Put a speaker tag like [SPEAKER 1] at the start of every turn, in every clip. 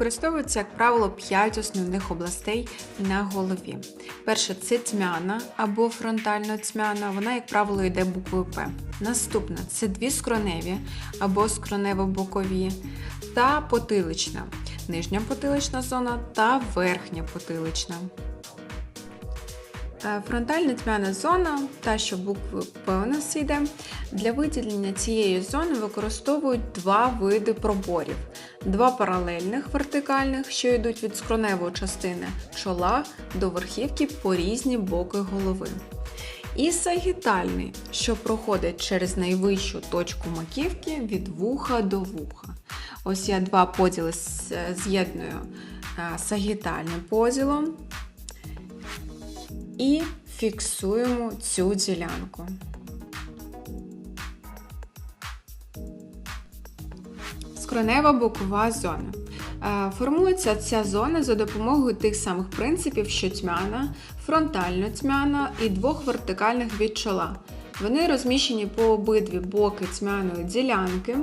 [SPEAKER 1] Використовується, як правило, 5 основних областей на голові. Перша це тьмяна або фронтально-тьмяна, вона, як правило, йде буквою П. Наступна це дві скроневі або скронево-бокові та потилична, нижня потилична зона та верхня потилична. Е, Фронтальна тьмяна зона, та що буквою П у нас йде, для виділення цієї зони використовують два види проборів: два паралельних вертикальних, що йдуть від скроневої частини чола до верхівки по різні боки голови. І сагітальний, що проходить через найвищу точку маківки від вуха до вуха. Ось я два поділи з'єдную е, сагітальним поділом і фіксуємо цю ділянку. Скронева бокова зона. Е, Формується ця зона за допомогою тих самих принципів, що тьмяна, фронтально тьмяна і двох вертикальних від чола. Вони розміщені по обидві боки тьмяної ділянки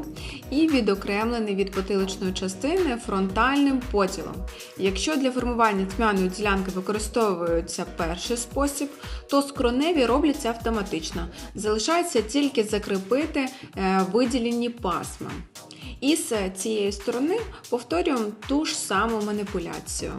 [SPEAKER 1] і відокремлені від потиличної частини фронтальним поділом. Якщо для формування тьмяної ділянки використовується перший спосіб, то скроневі робляться автоматично. Залишається тільки закріпити е, виділені пасма. І з цієї сторони повторюємо ту ж саму маніпуляцію.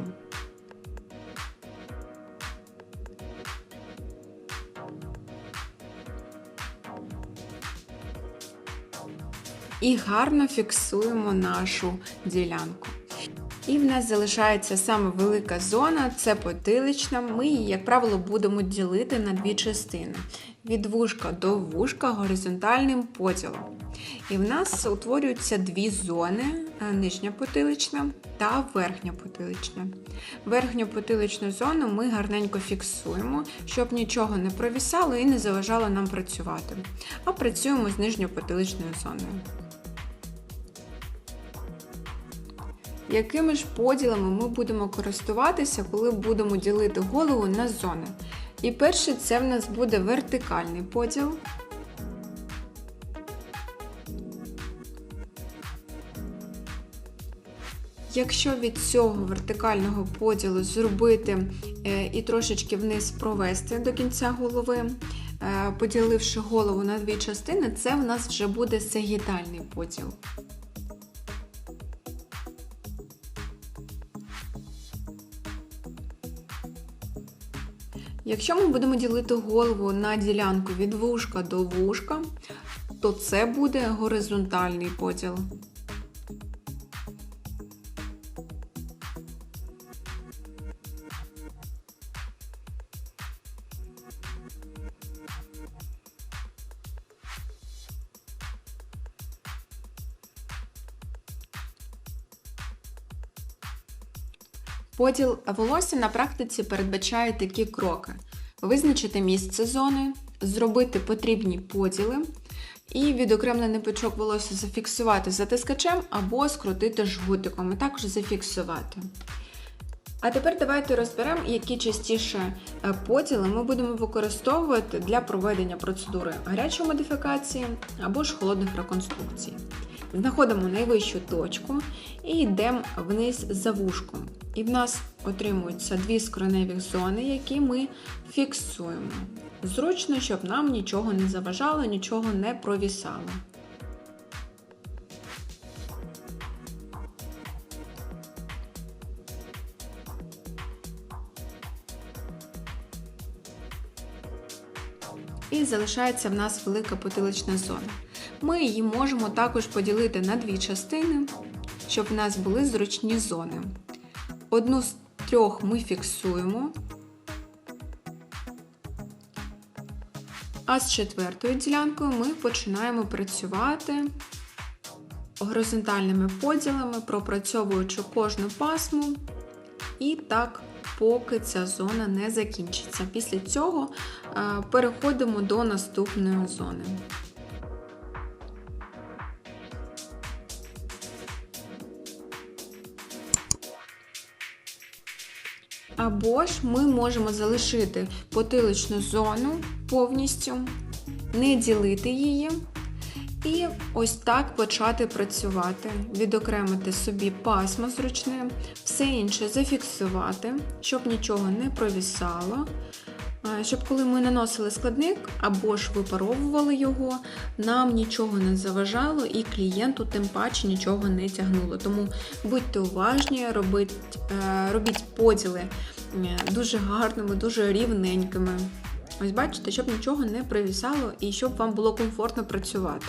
[SPEAKER 1] І гарно фіксуємо нашу ділянку. І в нас залишається саме велика зона, це потилична. Ми її, як правило, будемо ділити на дві частини: від вушка до вушка горизонтальним поділом. І в нас утворюються дві зони: нижня потилична та верхня потилична. Верхню потиличну зону ми гарненько фіксуємо, щоб нічого не провісало і не заважало нам працювати. А працюємо з нижньопотиличною зоною. Якими ж поділами ми будемо користуватися, коли будемо ділити голову на зони? І перше, це в нас буде вертикальний поділ. Якщо від цього вертикального поділу зробити е, і трошечки вниз провести до кінця голови, е, поділивши голову на дві частини, це в нас вже буде сагітальний поділ. Якщо ми будемо ділити голову на ділянку від вушка до вушка, то це буде горизонтальний поділ. Поділ волосся на практиці передбачає такі кроки: визначити місце зони, зробити потрібні поділи і відокремлений пучок волосся зафіксувати затискачем або скрутити жгутиком, і також зафіксувати. А тепер давайте розберемо, які частіше е, поділи ми будемо використовувати для проведення процедури гарячої модифікації або ж холодних реконструкцій. Знаходимо найвищу точку і йдемо вниз за вушком. І в нас отримуються дві скроневі зони, які ми фіксуємо. Зручно, щоб нам нічого не заважало, нічого не провісало. І залишається в нас велика потилична зона. Ми її можемо також поділити на дві частини, щоб в нас були зручні зони. Одну з трьох ми фіксуємо, а з четвертою ділянкою ми починаємо працювати горизонтальними поділами, пропрацьовуючи кожну пасму, і так, поки ця зона не закінчиться. Після цього е, переходимо до наступної зони. Або ж ми можемо залишити потиличну зону повністю, не ділити її І ось так почати працювати, відокремити собі пасмо зручне, все інше зафіксувати, щоб нічого не провісало. Щоб коли ми наносили складник або ж випаровували його, нам нічого не заважало і клієнту тим паче нічого не тягнуло. Тому будьте уважні, робіть, е, робіть поділи е, дуже гарними, дуже рівненькими. Ось бачите, щоб нічого не привісало і щоб вам було комфортно працювати.